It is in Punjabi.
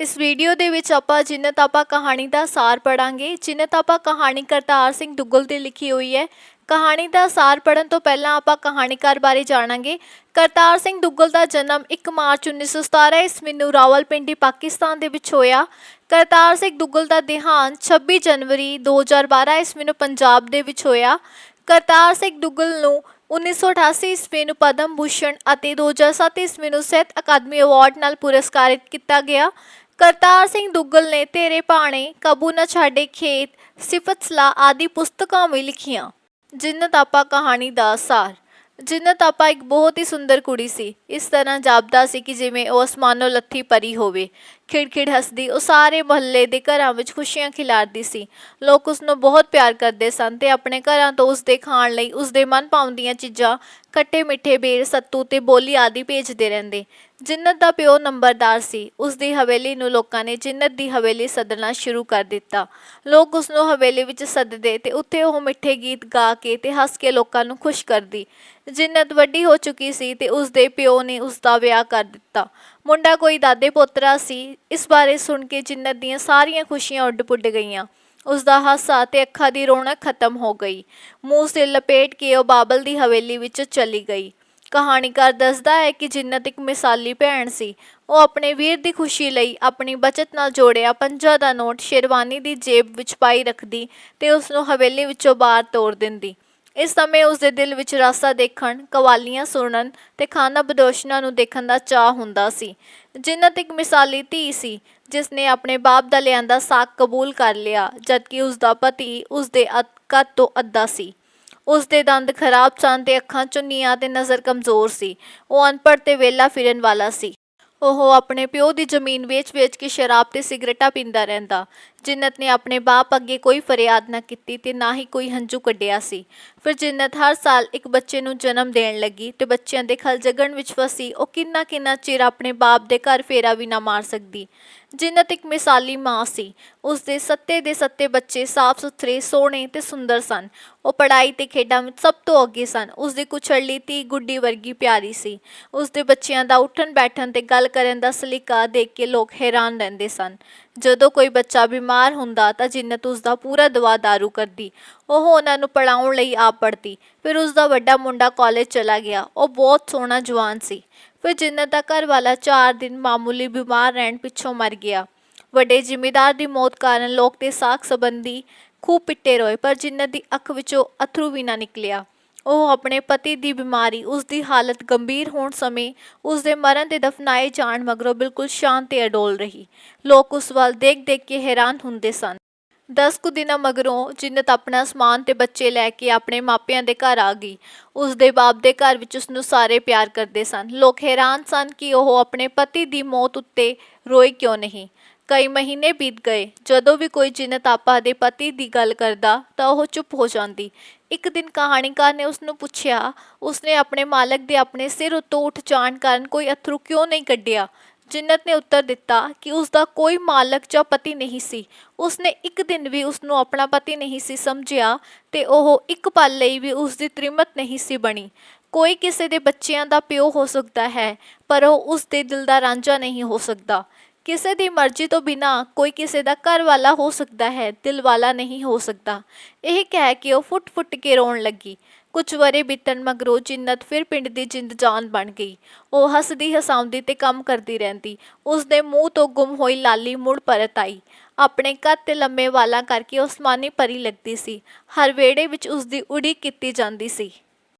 ਇਸ ਵੀਡੀਓ ਦੇ ਵਿੱਚ ਆਪਾਂ ਜਿੰਨਤ ਆਪਾਂ ਕਹਾਣੀ ਦਾ ਸਾਰ ਪੜਾਂਗੇ। ਜਿੰਨਤ ਆਪਾਂ ਕਹਾਣੀ ਕਰਤਾਰ ਸਿੰਘ ਦੁੱਗਲ ਦੀ ਲਿਖੀ ਹੋਈ ਹੈ। ਕਹਾਣੀ ਦਾ ਸਾਰ ਪੜਨ ਤੋਂ ਪਹਿਲਾਂ ਆਪਾਂ ਕਹਾਣੀਕਾਰ ਬਾਰੇ ਜਾਣਾਂਗੇ। ਕਰਤਾਰ ਸਿੰਘ ਦੁੱਗਲ ਦਾ ਜਨਮ 1 ਮਾਰਚ 1917 ਈਸਵੀ ਨੂੰ ਰਾਵਲਪਿੰਡੀ, ਪਾਕਿਸਤਾਨ ਦੇ ਵਿੱਚ ਹੋਇਆ। ਕਰਤਾਰ ਸਿੰਘ ਦੁੱਗਲ ਦਾ ਦੇਹਾਂਤ 26 ਜਨਵਰੀ 2012 ਈਸਵੀ ਨੂੰ ਪੰਜਾਬ ਦੇ ਵਿੱਚ ਹੋਇਆ। ਕਰਤਾਰ ਸਿੰਘ ਦੁੱਗਲ ਨੂੰ 1988 ਈਸਵੀ ਨੂੰ ਪਦਮ ਭੂਸ਼ਣ ਅਤੇ 2007 ਈਸਵੀ ਨੂੰ ਸਾਹਿਤ ਅਕਾਦਮੀ ਅਵਾਰਡ ਨਾਲ ਪੁਰਸਕਾਰਿਤ ਕੀਤਾ ਗਿਆ। ਕਰਤਾਰ ਸਿੰਘ ਦੁੱਗਲ ਨੇ ਤੇਰੇ ਭਾਣੇ, ਕਬੂ ਨਾ ਛਾੜੇ ਖੇਤ, ਸਿਫਤ ਸਲਾਹ ਆਦਿ ਪੁਸਤਕਾਂ ਵੀ ਲਿਖੀਆਂ ਜਿੰਨਤ ਆਪਾ ਕਹਾਣੀ ਦਾ ਸਾਰ। ਜਿੰਨਤ ਆਪਾ ਇੱਕ ਬਹੁਤ ਹੀ ਸੁੰਦਰ ਕੁੜੀ ਸੀ। ਇਸ ਤਰ੍ਹਾਂ ਜਾਪਦਾ ਸੀ ਕਿ ਜਿਵੇਂ ਉਹ ਅਸਮਾਨੋਂ ਲੱਥੀ ਪਰੀ ਹੋਵੇ। ਖਿੜਖਿੜ ਹੱਸਦੀ, ਉਹ ਸਾਰੇ ਮੁਹੱਲੇ ਦੇ ਘਰਾਂ ਵਿੱਚ ਖੁਸ਼ੀਆਂ ਖਿਲਾਰਦੀ ਸੀ। ਲੋਕ ਉਸ ਨੂੰ ਬਹੁਤ ਪਿਆਰ ਕਰਦੇ ਸਨ ਤੇ ਆਪਣੇ ਘਰਾਂ ਤੋਂ ਉਸ ਦੇ ਖਾਣ ਲਈ ਉਸ ਦੇ ਮਨ ਭਾਉਂਦੀਆਂ ਚੀਜ਼ਾਂ, ਖੱਟੇ ਮਿੱਠੇ ਬੇਰ ਸੱਤੂ ਤੇ ਬੋਲੀ ਆਦਿ ਭੇਜਦੇ ਰਹਿੰਦੇ। ਜਿੰਨਤ ਦਾ ਪਿਓ ਨੰਬਰਦਾਰ ਸੀ ਉਸ ਦੀ ਹਵੇਲੀ ਨੂੰ ਲੋਕਾਂ ਨੇ ਜਿੰਨਤ ਦੀ ਹਵੇਲੀ ਸੱਦਣਾ ਸ਼ੁਰੂ ਕਰ ਦਿੱਤਾ। ਲੋਕ ਉਸ ਨੂੰ ਹਵੇਲੀ ਵਿੱਚ ਸੱਦਦੇ ਤੇ ਉੱਥੇ ਉਹ ਮਿੱਠੇ ਗੀਤ ਗਾ ਕੇ ਤੇ ਹੱਸ ਕੇ ਲੋਕਾਂ ਨੂੰ ਖੁਸ਼ ਕਰਦੀ। ਜਿੰਨਤ ਵੱਡੀ ਹੋ ਚੁੱਕੀ ਸੀ ਤੇ ਉਸ ਦੇ ਪਿਓ ਨੇ ਉਸ ਦਾ ਵਿਆਹ ਕਰ ਦਿੱਤਾ। ਮੁੰਡਾ ਕੋਈ ਦਾਦੇ ਪੋਤਰਾ ਸੀ, ਇਸ ਬਾਰੇ ਸੁਣ ਕੇ ਜਿੰਨਤ ਦੀਆਂ ਸਾਰੀਆਂ ਖੁਸ਼ੀਆਂ ਉੱਡ-ਪੁੱਡ ਗਈਆਂ। ਉਸ ਦਾ ਹਾਸਾ ਤੇ ਅੱਖਾਂ ਦੀ ਰੌਣਕ ਖਤਮ ਹੋ ਗਈ। ਮੂੰਹ ਸਿਰ ਲਪੇਟ ਕੇ ਉਹ ਬਾਬਲ ਦੀ ਹਵੇਲੀ ਵਿੱਚ ਚਲੀ ਗਈ। ਕਹਾਣੀਕਾਰ ਦੱਸਦਾ ਹੈ ਕਿ ਜਿੰਨਤ ਇੱਕ ਮਿਸਾਲੀ ਭੈਣ ਸੀ। ਉਹ ਆਪਣੇ ਵੀਰ ਦੀ ਖੁਸ਼ੀ ਲਈ ਆਪਣੀ ਬਚਤ ਨਾਲ ਜੋੜਿਆ ਪੰਜਾਂ ਦਾ ਨੋਟ ਸ਼ੇਰਵਾਨੀ ਦੀ ਜੇਬ ਵਿੱਚ ਪਾਈ ਰੱਖਦੀ ਤੇ ਉਸ ਨੂੰ ਹਵੇਲੀ ਵਿੱਚੋਂ ਬਾਹਰ ਤੋੜ ਦਿੰਦੀ। ਇਸ ਸਮੇਂ ਉਸ ਦੇ ਦਿਲ ਵਿੱਚ ਰਾਸਾ ਦੇਖਣ, ਕਵਾਲੀਆਂ ਸੁਣਨ ਤੇ ਖਾਣਾ ਬਦੋਸ਼ਨਾ ਨੂੰ ਦੇਖਣ ਦਾ ਚਾਹ ਹੁੰਦਾ ਸੀ। ਜਿੰਨਤ ਇੱਕ ਮਿਸਾਲੀ ਧੀ ਸੀ ਜਿਸ ਨੇ ਆਪਣੇ ਬਾਪ ਦਾ ਲਿਆਂਦਾ ਸਾਕ ਕਬੂਲ ਕਰ ਲਿਆ, ਜਦਕਿ ਉਸ ਦਾ ਪਤੀ ਉਸ ਦੇ ਕੱਦ ਤੋਂ ਅੱਧਾ ਸੀ। ਉਸ ਦੇ ਦੰਦ ਖਰਾਬ ਸਨ ਤੇ ਅੱਖਾਂ ਚੁੰਨੀਆਂ ਤੇ ਨਜ਼ਰ ਕਮਜ਼ੋਰ ਸੀ। ਉਹ ਅਨਪੜ੍ਹ ਤੇ ਵੇਲਾ ਫਿਰਨ ਵਾਲਾ ਸੀ। ਉਹ ਆਪਣੇ ਪਿਓ ਦੀ ਜ਼ਮੀਨ ਵੇਚ-ਵੇਚ ਕੇ ਸ਼ਰਾਬ ਤੇ ਸਿਗਰਟਾਂ ਪੀਂਦਾ ਰਹਿੰਦਾ। ਜਿੰਨਤ ਨੇ ਆਪਣੇ ਬਾਪ ਅੱਗੇ ਕੋਈ ਫਰਿਆਦ ਨਾ ਕੀਤੀ ਤੇ ਨਾ ਹੀ ਕੋਈ ਹੰਝੂ ਕੱਢਿਆ ਸੀ। ਫਿਰ ਜਿੰਨਤ ਹਰ ਸਾਲ ਇੱਕ ਬੱਚੇ ਨੂੰ ਜਨਮ ਦੇਣ ਲੱਗੀ ਤੇ ਬੱਚਿਆਂ ਦੇ ਖਲ ਜਗਣ ਵਿੱਚ ਫਸੀ, ਉਹ ਕਿੰਨਾ ਕਿੰਨਾ ਚਿਰ ਆਪਣੇ ਬਾਪ ਦੇ ਘਰ ਫੇਰਾ ਵੀ ਨਾ ਮਾਰ ਸਕਦੀ। ਜਿੰਨਤ ਇੱਕ ਮਿਸਾਲੀ ਮਾਂ ਸੀ। ਉਸ ਦੇ ਸੱਤੇ ਦੇ ਸੱਤੇ ਬੱਚੇ ਸਾਫ਼ ਸੁਥਰੇ, ਸੋਹਣੇ ਤੇ ਸੁੰਦਰ ਸਨ। ਉਹ ਪੜ੍ਹਾਈ ਤੇ ਖੇਡਾਂ ਵਿੱਚ ਸਭ ਤੋਂ ਅੱਗੇ ਸਨ। ਉਸ ਦੀ ਕੁਛੜਲੀ ਧੀ ਗੁੱਡੀ ਵਰਗੀ ਪਿਆਰੀ ਸੀ। ਉਸ ਦੇ ਬੱਚਿਆਂ ਦਾ ਉੱਠਣ ਬੈਠਣ ਤੇ ਗੱਲ ਕਰਨ ਦਾ ਸਲੀਕਾ ਦੇਖ ਕੇ ਲੋਕ ਹੈਰਾਨ ਰਹਿੰਦੇ ਸਨ। ਜਦੋਂ ਕੋਈ ਬੱਚਾ ਬਿਮਾਰ ਹੁੰਦਾ ਤਾਂ ਜਿੰਨਤ ਉਸ ਦਾ ਪੂਰਾ ਦਵਾ ਦਾਰੂ ਕਰਦੀ। ਉਹ ਉਹਨਾਂ ਨੂੰ ਪੜਾਉਣ ਲਈ ਆਪ ਪੜਦੀ ਫਿਰ ਉਸ ਦਾ ਵੱਡਾ ਮੁੰਡਾ ਕਾਲਜ ਚਲਾ ਗਿਆ। ਉਹ ਬਹੁਤ ਸੋਹਣਾ ਜਵਾਨ ਸੀ। ਫਿਰ ਜਿੰਨਤ ਦਾ ਘਰ ਵਾਲਾ 4 ਦਿਨ ਮਾਮੂਲੀ ਬਿਮਾਰ ਰਹਿਣ ਪਿੱਛੋਂ ਮਰ ਗਿਆ। ਵੱਡੇ ਜ਼ਿਮੀਦਾਰ ਦੀ ਮੌਤ ਕਾਰਨ ਲੋਕ ਤੇ ਸਾਖ ਸੰਬੰਧੀ ਖੂਬ ਪਿੱਟੇ ਰੋਏ, ਪਰ ਜਿੰਨਤ ਦੀ ਅੱਖ ਵਿੱਚੋਂ ਅਥਰੂ ਵੀ ਨਾ ਨਿਕਲਿਆ। ਉਹ ਆਪਣੇ ਪਤੀ ਦੀ ਬਿਮਾਰੀ ਉਸ ਦੀ ਹਾਲਤ ਗੰਭੀਰ ਹੋਣ ਸਮੇਂ ਉਸ ਦੇ ਮਰਨ ਤੇ ਦਫਨਾਏ ਜਾਣ ਮਗਰੋਂ ਬਿਲਕੁਲ ਸ਼ਾਂਤ ਤੇ ਅਡੋਲ ਰਹੀ। ਲੋਕ ਉਸ ਵੱਲ ਦੇਖ-ਦੇਖ ਕੇ ਹੈਰਾਨ ਹੁੰਦੇ ਸਨ। ਦਸ ਕੁ ਦਿਨਾਂ ਮਗਰੋਂ ਜਿੰਨਤ ਆਪਣਾ ਸਮਾਨ ਤੇ ਬੱਚੇ ਲੈ ਕੇ ਆਪਣੇ ਮਾਪਿਆਂ ਦੇ ਘਰ ਆ ਗਈ। ਉਸ ਦੇ ਬਾਪ ਦੇ ਘਰ ਵਿੱਚ ਉਸ ਨੂੰ ਸਾਰੇ ਪਿਆਰ ਕਰਦੇ ਸਨ। ਲੋਕ ਹੈਰਾਨ ਸਨ ਕਿ ਉਹ ਆਪਣੇ ਪਤੀ ਦੀ ਮੌਤ ਉੱਤੇ ਰੋਈ ਕਿਉਂ ਨਹੀਂ। ਕਈ ਮਹੀਨੇ ਬੀਤ ਗਏ। ਜਦੋਂ ਵੀ ਕੋਈ ਜਿੰਨਤ ਆਪਾ ਦੇ ਪਤੀ ਦੀ ਗੱਲ ਕਰਦਾ ਤਾਂ ਉਹ ਚੁੱਪ ਹੋ ਜਾਂਦੀ। ਇੱਕ ਦਿਨ ਕਹਾਣੀਕਾਰ ਨੇ ਉਸ ਨੂੰ ਪੁੱਛਿਆ, ਉਸਨੇ ਆਪਣੇ ਮਾਲਕ ਦੇ ਆਪਣੇ ਸਿਰ ਉੱਤੋਂ ਉੱਠ ਜਾਣ ਕਾਰਨ ਕੋਈ ਅਥਰੂ ਕਿਉਂ ਨਹੀਂ ਕੱਢਿਆ? ਜਿੰਨਤ ਨੇ ਉੱਤਰ ਦਿੱਤਾ ਕਿ ਉਸ ਦਾ ਕੋਈ ਮਾਲਕ ਜਾਂ ਪਤੀ ਨਹੀਂ ਸੀ। ਉਸਨੇ ਇੱਕ ਦਿਨ ਵੀ ਉਸ ਨੂੰ ਆਪਣਾ ਪਤੀ ਨਹੀਂ ਸੀ ਸਮਝਿਆ ਤੇ ਉਹ ਇੱਕ ਪਲ ਲਈ ਵੀ ਉਸ ਦੀ ਤ੍ਰਿਮਤ ਨਹੀਂ ਸੀ ਬਣੀ। ਕੋਈ ਕਿਸੇ ਦੇ ਬੱਚਿਆਂ ਦਾ ਪਿਓ ਹੋ ਸਕਦਾ ਹੈ, ਪਰ ਉਹ ਉਸ ਦੇ ਦਿਲ ਦਾ ਰਾਂਝਾ ਨਹੀਂ ਹੋ ਸਕਦਾ। ਕਿਸੇ ਦੀ ਮਰਜ਼ੀ ਤੋਂ ਬਿਨਾ ਕੋਈ ਕਿਸੇ ਦਾ ਘਰ ਵਾਲਾ ਹੋ ਸਕਦਾ ਹੈ ਦਿਲ ਵਾਲਾ ਨਹੀਂ ਹੋ ਸਕਦਾ। ਇਹ ਕਹਿ ਕੇ ਉਹ ਫੁੱਟ-ਫੁੱਟ ਕੇ ਰੋਣ ਲੱਗੀ। ਕੁਝ ਵਰੇ ਬੀਤਣ ਮਗਰੋਂ ਜਿੰਨਤ ਫਿਰ ਪਿੰਡ ਦੀ ਜਿੰਦ ਜਾਨ ਬਣ ਗਈ। ਉਹ ਹੱਸਦੀ ਹਸਾਉਂਦੀ ਤੇ ਕੰਮ ਕਰਦੀ ਰਹਿੰਦੀ। ਉਸ ਦੇ ਮੂੰਹ ਤੋਂ ਗੁੰਮ ਹੋਈ ਲਾਲੀ ਮੁੜ ਪਰਤ ਆਈ। ਆਪਣੇ ਕੱਦ ਤੇ ਲੰਮੇ ਵਾਲਾਂ ਕਰਕੇ ਉਸਮਾਨੀ ਪਰੀ ਲੱਗਦੀ ਸੀ। ਹਰ ਵੇੜੇ ਵਿੱਚ ਉਸ ਦੀ ਉਡੀਕ ਕੀਤੀ ਜਾਂਦੀ ਸੀ।